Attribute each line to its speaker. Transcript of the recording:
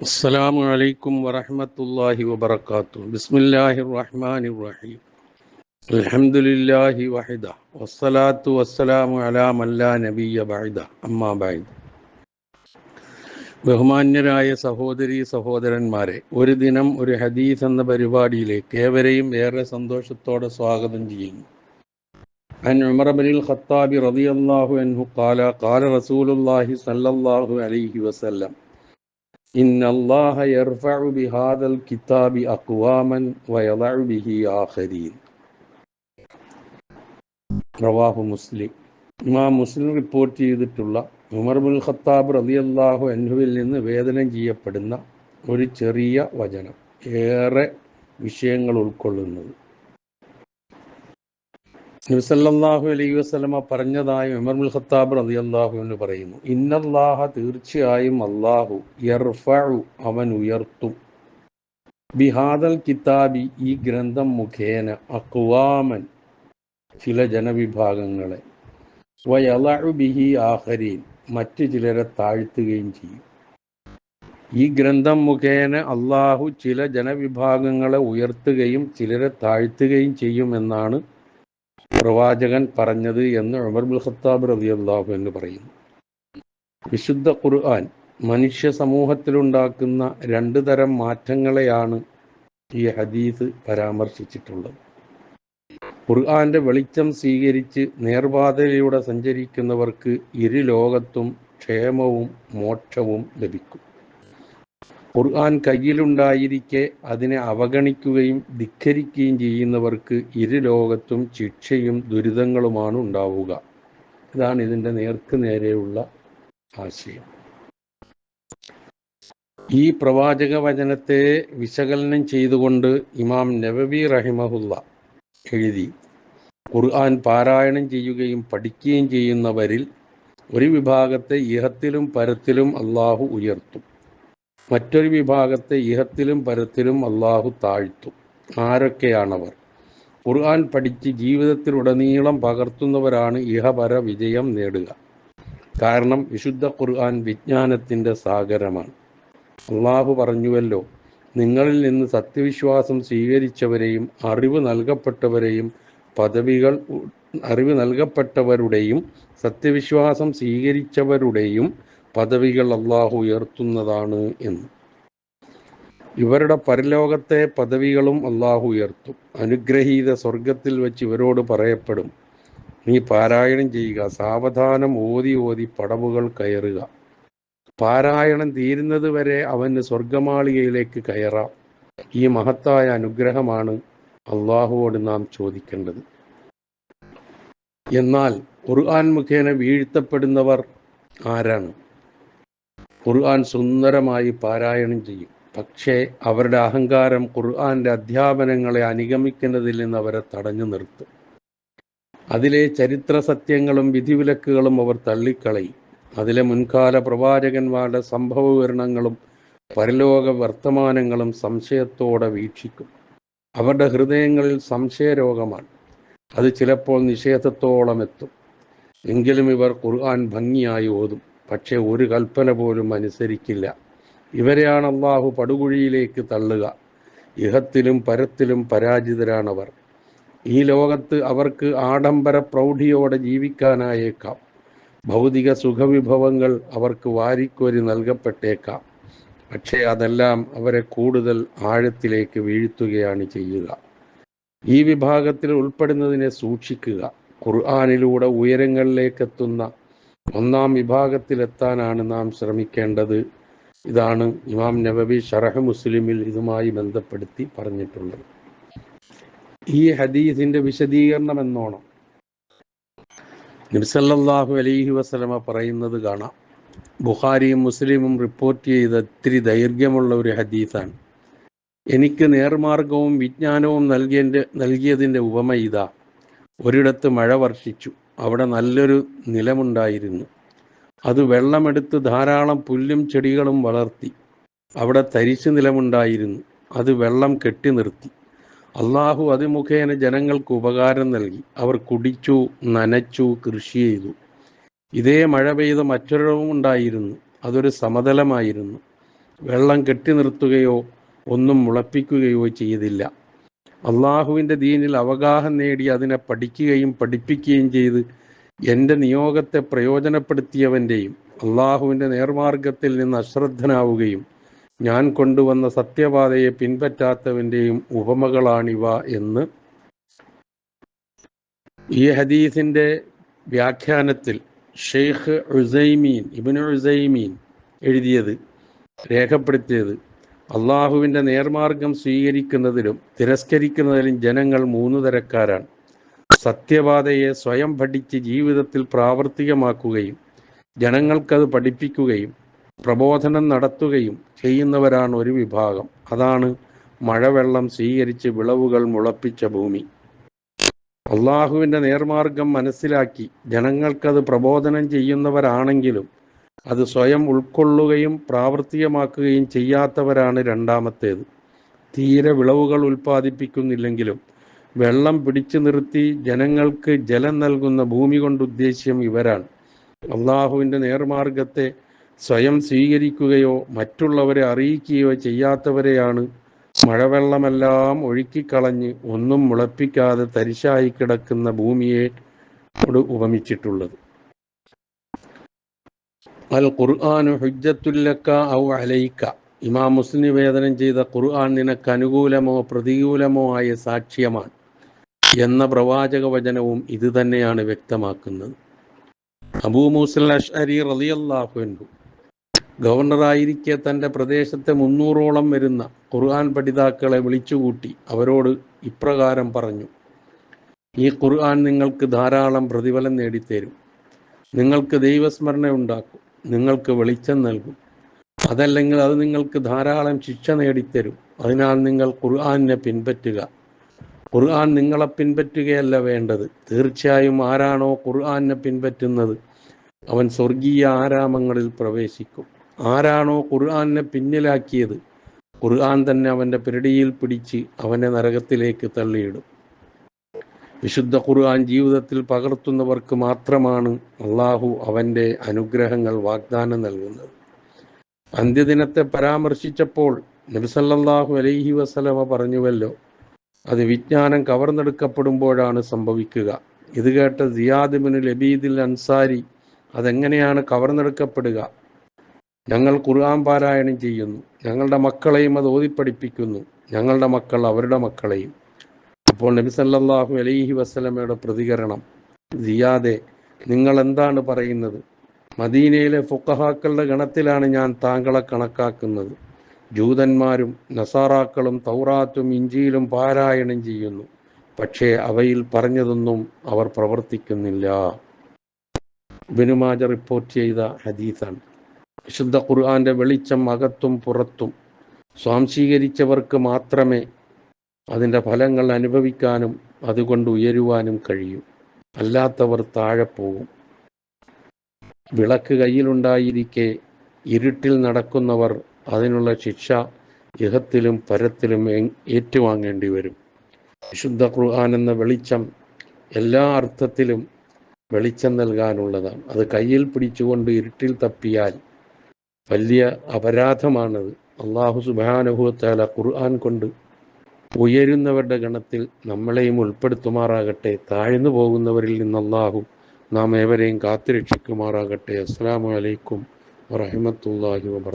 Speaker 1: السلام عليكم ورحمة الله وبركاته بسم الله الرحمن الرحيم الحمد لله وحده والصلاة والسلام على من لا نبي بعده أما بعد ബഹുമാന്യരായ സഹോദരി സഹോദരന്മാരെ ഒരു ദിനം ഒരു ഹദീസ് എന്ന പരിപാടിയിലേക്ക് ഏവരെയും ഏറെ സന്തോഷത്തോടെ സ്വാഗതം ചെയ്യുന്നു عن عمر بن الخطاب رضي الله عنه قال قال رسول الله صلى الله عليه وسلم إن الله يرفع بهذا الكتاب أقواما ويضع به آخرين റവാഹു മുസ്ലിം ഇമാം മുസ്ലിം റിപ്പോർട്ട് ചെയ്തിട്ടുള്ള ഉമർ ബുൽ ഖത്താബ് റളിയല്ലാഹു അൻഹുവിൽ നിന്ന് വേദനം ചെയ്യപ്പെടുന്ന ഒരു ചെറിയ വചനം ഏറെ വിഷയങ്ങൾ ഉൾക്കൊള്ളുന്നത് നബിസല്ലാഹു അലൈഹി വസ്ലമ പറഞ്ഞതായി ഉമർമുൽ ഖത്താബ് റളിയല്ലാഹു എന്ന് പറയുന്നു. ഇന്നല്ലാഹ തീർച്ചയായും അള്ളാഹു യർഫു അവൻ ഉയർത്തും. ബിഹാദൽ കിതാബി ഈ ഗ്രന്ഥം മുഖേന അക്വാമൻ ചില ജനവിഭാഗങ്ങളെ. വയലഉ ബിഹി ആഖരീൻ മറ്റു ചിലരെ താഴ്ത്തുകയും ചെയ്യും. ഈ ഗ്രന്ഥം മുഖേന അള്ളാഹു ചില ജനവിഭാഗങ്ങളെ ഉയർത്തുകയും ചിലരെ താഴ്ത്തുകയും ചെയ്യുമെന്നാണ് പ്രവാചകൻ പറഞ്ഞത് എന്ന് ഉമർ ബുൽ ഖത്താബ് റളിയല്ലാഹു എന്ന് പറയുന്നു. വിശുദ്ധ ഖുർആൻ മനുഷ്യ സമൂഹത്തിലുണ്ടാക്കുന്ന രണ്ട് തരം മാറ്റങ്ങളെയാണ് ഈ ഹദീസ് പരാമർശിച്ചിട്ടുള്ളത്. ഖുർആന്റെ വെളിച്ചം സ്വീകരിച്ച് നേർപാതയിലൂടെ സഞ്ചരിക്കുന്നവർക്ക് ഇരു ലോകത്തും ക്ഷേമവും മോക്ഷവും ലഭിക്കും. ഖുർആൻ കയ്യിലുണ്ടായിരിക്കെ അതിനെ അവഗണിക്കുകയും ധിക്കരിക്കുകയും ചെയ്യുന്നവർക്ക് ഇരു ലോകത്തും ശിക്ഷയും ദുരിതങ്ങളുമാണ് ഉണ്ടാവുക. ഇതാണ് ഇതിന്റെ നേർക്ക് നേരെയുള്ള ആശയം. ഈ പ്രവാചക വചനത്തെ വിശകലനം ചെയ്തുകൊണ്ട് ഇമാം നബബി റഹിമഹുല്ല എഴുതി ഖുർആൻ പാരായണം ചെയ്യുകയും പഠിക്കുകയും ചെയ്യുന്നവരിൽ ഒരു വിഭാഗത്തെ ഇഹത്തിലും പരത്തിലും അള്ളാഹു ഉയർത്തും. മറ്റൊരു വിഭാഗത്തെ ഇഹത്തിലും പരത്തിലും അള്ളാഹു താഴ്ത്തും. ആരൊക്കെയാണവർ? ഖുർആൻ പഠിച്ച് ജീവിതത്തിലുടനീളം പകർത്തുന്നവരാണ് ഇഹപര വിജയം നേടുക. കാരണം വിശുദ്ധ ഖുർആൻ വിജ്ഞാനത്തിന്റെ സാഗരമാണ്. അള്ളാഹു പറഞ്ഞുവല്ലോ നിങ്ങളിൽ നിന്ന് സത്യവിശ്വാസം സ്വീകരിച്ചവരെയും അറിവ് നൽകപ്പെട്ടവരെയും പദവികൾ അറിവ് നൽകപ്പെട്ടവരുടെയും സത്യവിശ്വാസം സ്വീകരിച്ചവരുടെയും പദവികൾ അള്ളാഹു ഉയർത്തുന്നതാണ് എന്ന്. ഇവരുടെ പരലോകത്തെ പദവികളും അള്ളാഹു ഉയർത്തും. അനുഗ്രഹീത സ്വർഗത്തിൽ വെച്ച് ഇവരോട് പറയപ്പെടും. നീ പാരായണം ചെയ്യുക. സാവധാനം ഓതി ഓതി പടവുകൾ കയറുക. പാരായണം തീരുന്നത് വരെ അവന് സ്വർഗമാളികയിലേക്ക് കയറാം. ഈ മഹത്തായ അനുഗ്രഹമാണ് അള്ളാഹുവോട് നാം ചോദിക്കേണ്ടത്. എന്നാൽ ഖുർആൻ മുഖേന വീഴ്ത്തപ്പെടുന്നവർ ആരാണ്? ഖുർആൻ സുന്ദരമായി പാരായണം ചെയ്യും. പക്ഷേ അവരുടെ അഹങ്കാരം ഖുർആന്റെ അധ്യാപനങ്ങളെ അനുഗമിക്കുന്നതിൽ നിന്ന് അവരെ തടഞ്ഞു നിർത്തും. അതിലെ ചരിത്ര സത്യങ്ങളും വിധിവിലക്കുകളും അവർ തള്ളിക്കളയും. അതിലെ മുൻകാല പ്രവാചകന്മാരുടെ സംഭവ വിവരണങ്ങളും പരലോക വർത്തമാനങ്ങളും സംശയത്തോടെ വീക്ഷിക്കും. അവരുടെ ഹൃദയങ്ങളിൽ സംശയരോഗമാണ്. അത് ചിലപ്പോൾ നിഷേധത്തോളം എത്തും. എങ്കിലും ഇവർ ഖുർആൻ ഭംഗിയായി ഓതും. പക്ഷേ ഒരു കൽപ്പന പോലും അനുസരിക്കില്ല. ഇവരെയാണ് അള്ളാഹു പടുകുഴിയിലേക്ക് തള്ളുക. ഇഹത്തിലും പരത്തിലും പരാജിതരാണവർ. ഈ ലോകത്ത് അവർക്ക് ആഡംബര പ്രൗഢിയോടെ ജീവിക്കാനായേക്കാം. ഭൗതിക സുഖവിഭവങ്ങൾ അവർക്ക് വാരിക്കോരി നൽകപ്പെട്ടേക്കാം. പക്ഷേ അതെല്ലാം അവരെ കൂടുതൽ ആഴത്തിലേക്ക് വീഴ്ത്തുകയാണ് ചെയ്യുക. ഈ വിഭാഗത്തിൽ ഉൾപ്പെടുന്നതിനെ സൂക്ഷിക്കുക. ഖുർആാനിലൂടെ ഉയരങ്ങളിലേക്കെത്തുന്ന ഒന്നാം വിഭാഗത്തിലെത്താനാണ് നാം ശ്രമിക്കേണ്ടത്. ഇതാണ് ഇമാം നബബി ഷറഹ് മുസ്ലിമിൽ ഇതുമായി ബന്ധപ്പെടുത്തി പറഞ്ഞിട്ടുള്ളത്. ഈ ഹദീസിന്റെ വിശദീകരണം എന്നോണം. നബ്സല്ലാഹു അലൈഹി വസ്ലമ പറയുന്നത് കാണാം. ബുഹാരിയും മുസ്ലിമും റിപ്പോർട്ട് ചെയ്ത ഇത്തിരി ദൈർഘ്യമുള്ള ഒരു ഹദീസാണ്. എനിക്ക് നേർമാർഗവും വിജ്ഞാനവും നൽകിയതിന്റെ നൽകിയതിന്റെ ഉപമ ഇതാ. ഒരിടത്ത് മഴ വർഷിച്ചു. അവിടെ നല്ലൊരു നിലമുണ്ടായിരുന്നു. അത് വെള്ളമെടുത്ത് ധാരാളം പുല്ലും ചെടികളും വളർത്തി. അവിടെ തരിശു നിലമുണ്ടായിരുന്നു. അത് വെള്ളം കെട്ടി നിർത്തി. അള്ളാഹു അത് മുഖേന ജനങ്ങൾക്ക് ഉപകാരം നൽകി. അവർ കുടിച്ചു നനച്ചു കൃഷി ചെയ്തു. ഇതേ മഴ പെയ്ത മറ്റൊരിടവും ഉണ്ടായിരുന്നു. അതൊരു സമതലമായിരുന്നു. വെള്ളം കെട്ടി നിർത്തുകയോ ഒന്നും മുളപ്പിക്കുകയോ ചെയ്തില്ല. അള്ളാഹുവിന്റെ ദീനിൽ അവഗാഹം നേടി അതിനെ പഠിക്കുകയും പഠിപ്പിക്കുകയും ചെയ്ത് എന്റെ നിയോഗത്തെ പ്രയോജനപ്പെടുത്തിയവന്റെയും അള്ളാഹുവിന്റെ നേർമാർഗത്തിൽ നിന്ന് അശ്രദ്ധനാവുകയും ഞാൻ കൊണ്ടുവന്ന സത്യപാതയെ പിൻപറ്റാത്തവന്റെയും ഉപമകളാണിവ എന്ന് ഈ ഹദീസിന്റെ വ്യാഖ്യാനത്തിൽ ഷെയ്ഖ് ഉസൈമീൻ ഇബിൻ ഉസൈമീൻ എഴുതിയത് രേഖപ്പെടുത്തിയത് അള്ളാഹുവിന്റെ നേർമാർഗം സ്വീകരിക്കുന്നതിലും തിരസ്കരിക്കുന്നതിലും ജനങ്ങൾ മൂന്ന് തരക്കാരാണ് സത്യപാതയെ സ്വയം പഠിച്ച് ജീവിതത്തിൽ പ്രാവർത്തികമാക്കുകയും ജനങ്ങൾക്കത് പഠിപ്പിക്കുകയും പ്രബോധനം നടത്തുകയും ചെയ്യുന്നവരാണ് ഒരു വിഭാഗം. അതാണ് മഴവെള്ളം സ്വീകരിച്ച് വിളവുകൾ മുളപ്പിച്ച ഭൂമി. അള്ളാഹുവിന്റെ നേർമാർഗം മനസ്സിലാക്കി ജനങ്ങൾക്കത് പ്രബോധനം ചെയ്യുന്നവരാണെങ്കിലും അത് സ്വയം ഉൾക്കൊള്ളുകയും പ്രാവർത്തികമാക്കുകയും ചെയ്യാത്തവരാണ് രണ്ടാമത്തേത്. തീരെ വിളവുകൾ ഉൽപ്പാദിപ്പിക്കുന്നില്ലെങ്കിലും വെള്ളം പിടിച്ചു നിർത്തി ജനങ്ങൾക്ക് ജലം നൽകുന്ന ഭൂമി കൊണ്ട് ഉദ്ദേശ്യം ഇവരാണ്. അള്ളാഹുവിന്റെ നേർമാർഗത്തെ സ്വയം സ്വീകരിക്കുകയോ മറ്റുള്ളവരെ അറിയിക്കുകയോ ചെയ്യാത്തവരെയാണ് മഴവെള്ളമെല്ലാം ഒഴുക്കിക്കളഞ്ഞ് ഒന്നും മുളപ്പിക്കാതെ തരിശായി കിടക്കുന്ന ഭൂമിയെ ഉപമിച്ചിട്ടുള്ളത്. അൽ ഖുർആാനു ഹുജ്ജത്തുല്ലക്ക ഔ അലൈക്ക. ഇമാം മുസ്ലിം നിവേദനം ചെയ്ത ഖുർആൻ നിനക്ക് അനുകൂലമോ പ്രതികൂലമോ ആയ സാക്ഷ്യമാണ് എന്ന പ്രവാചക വചനവും ഇത് തന്നെയാണ് വ്യക്തമാക്കുന്നത്. അബൂ മൂസൽ അഷ്അരി റളിയല്ലാഹു ഗവർണറായിരിക്കെ തന്റെ പ്രദേശത്തെ മുന്നൂറോളം വരുന്ന ഖുർആൻ പഠിതാക്കളെ വിളിച്ചുകൂട്ടി അവരോട് ഇപ്രകാരം പറഞ്ഞു. ഈ ഖുർആൻ നിങ്ങൾക്ക് ധാരാളം പ്രതിഫലം നേടിത്തരും. നിങ്ങൾക്ക് ദൈവസ്മരണ ഉണ്ടാക്കും. നിങ്ങൾക്ക് വെളിച്ചം നൽകും. അതല്ലെങ്കിൽ അത് നിങ്ങൾക്ക് ധാരാളം ശിക്ഷ നേടിത്തരും. അതിനാൽ നിങ്ങൾ ഖുർആാനിനെ പിൻപറ്റുക. ഖുർആൻ നിങ്ങളെ പിൻപറ്റുകയല്ല വേണ്ടത്. തീർച്ചയായും ആരാണോ ഖുർആാനിനെ പിൻപറ്റുന്നത് അവൻ സ്വർഗീയ ആരാമങ്ങളിൽ പ്രവേശിക്കും. ആരാണോ ഖുർആാനിനെ പിന്നിലാക്കിയത് ഖുർആൻ തന്നെ അവന്റെ പിരടിയിൽ പിടിച്ച് അവനെ നരകത്തിലേക്ക് തള്ളിയിടും. വിശുദ്ധ ഖുർആൻ ജീവിതത്തിൽ പകർത്തുന്നവർക്ക് മാത്രമാണ് അള്ളാഹു അവന്റെ അനുഗ്രഹങ്ങൾ വാഗ്ദാനം നൽകുന്നത്. അന്ത്യദിനത്തെ പരാമർശിച്ചപ്പോൾ നബിസല്ലാഹു അലൈഹി വസലമ പറഞ്ഞുവല്ലോ അത് വിജ്ഞാനം കവർന്നെടുക്കപ്പെടുമ്പോഴാണ് സംഭവിക്കുക. ഇത് കേട്ട സിയാദ് ബിൻ ലബീദിൽ അൻസാരി അതെങ്ങനെയാണ് കവർന്നെടുക്കപ്പെടുക? ഞങ്ങൾ ഖുർആൻ പാരായണം ചെയ്യുന്നു. ഞങ്ങളുടെ മക്കളെയും അത് ഓതിപ്പഠിപ്പിക്കുന്നു. ഞങ്ങളുടെ മക്കൾ അവരുടെ മക്കളെയും. അപ്പോൾ നബി സല്ലല്ലാഹു അലൈഹി വസ്ലമയുടെ പ്രതികരണം സിയാദെ നിങ്ങൾ എന്താണ് പറയുന്നത്? മദീനയിലെ ഫുക്കഹാക്കളുടെ ഗണത്തിലാണ് ഞാൻ താങ്കളെ കണക്കാക്കുന്നത്. ജൂതന്മാരും നസാറാക്കളും തൗറാത്തും ഇഞ്ചിയിലും പാരായണം ചെയ്യുന്നു. പക്ഷേ അവയിൽ പറഞ്ഞതൊന്നും അവർ പ്രവർത്തിക്കുന്നില്ല. ബിനുമാജ റിപ്പോർട്ട് ചെയ്ത ഹദീസാണ്. വിശുദ്ധ ഖുർആാന്റെ വെളിച്ചം അകത്തും പുറത്തും സ്വാംശീകരിച്ചവർക്ക് മാത്രമേ അതിന്റെ ഫലങ്ങൾ അനുഭവിക്കാനും അതുകൊണ്ട് ഉയരുവാനും കഴിയും. അല്ലാത്തവർ താഴെ പോകും. വിളക്ക് കയ്യിലുണ്ടായിരിക്കെ ഇരുട്ടിൽ നടക്കുന്നവർ അതിനുള്ള ശിക്ഷ ഇഹത്തിലും പരത്തിലും ഏറ്റുവാങ്ങേണ്ടി വരും. വിശുദ്ധ ഖുർആൻ എന്ന വെളിച്ചം എല്ലാ അർത്ഥത്തിലും വെളിച്ചം നൽകാനുള്ളതാണ്. അത് കയ്യിൽ പിടിച്ചുകൊണ്ട് ഇരുട്ടിൽ തപ്പിയാൽ വലിയ അപരാധമാണത്. അള്ളാഹു സുബാനുഭവത്താല ഖുർആൻ കൊണ്ട് ഉയരുന്നവരുടെ ഗണത്തിൽ നമ്മളെയും ഉൾപ്പെടുത്തുമാറാകട്ടെ താഴ്ന്നു പോകുന്നവരിൽ നിന്ന് അള്ളാഹു നാം ഏവരെയും കാത്തുരക്ഷിക്കുമാറാകട്ടെ. അസ്സാം വലൈക്കും വറഹമത്തല്ലാഹി വബർ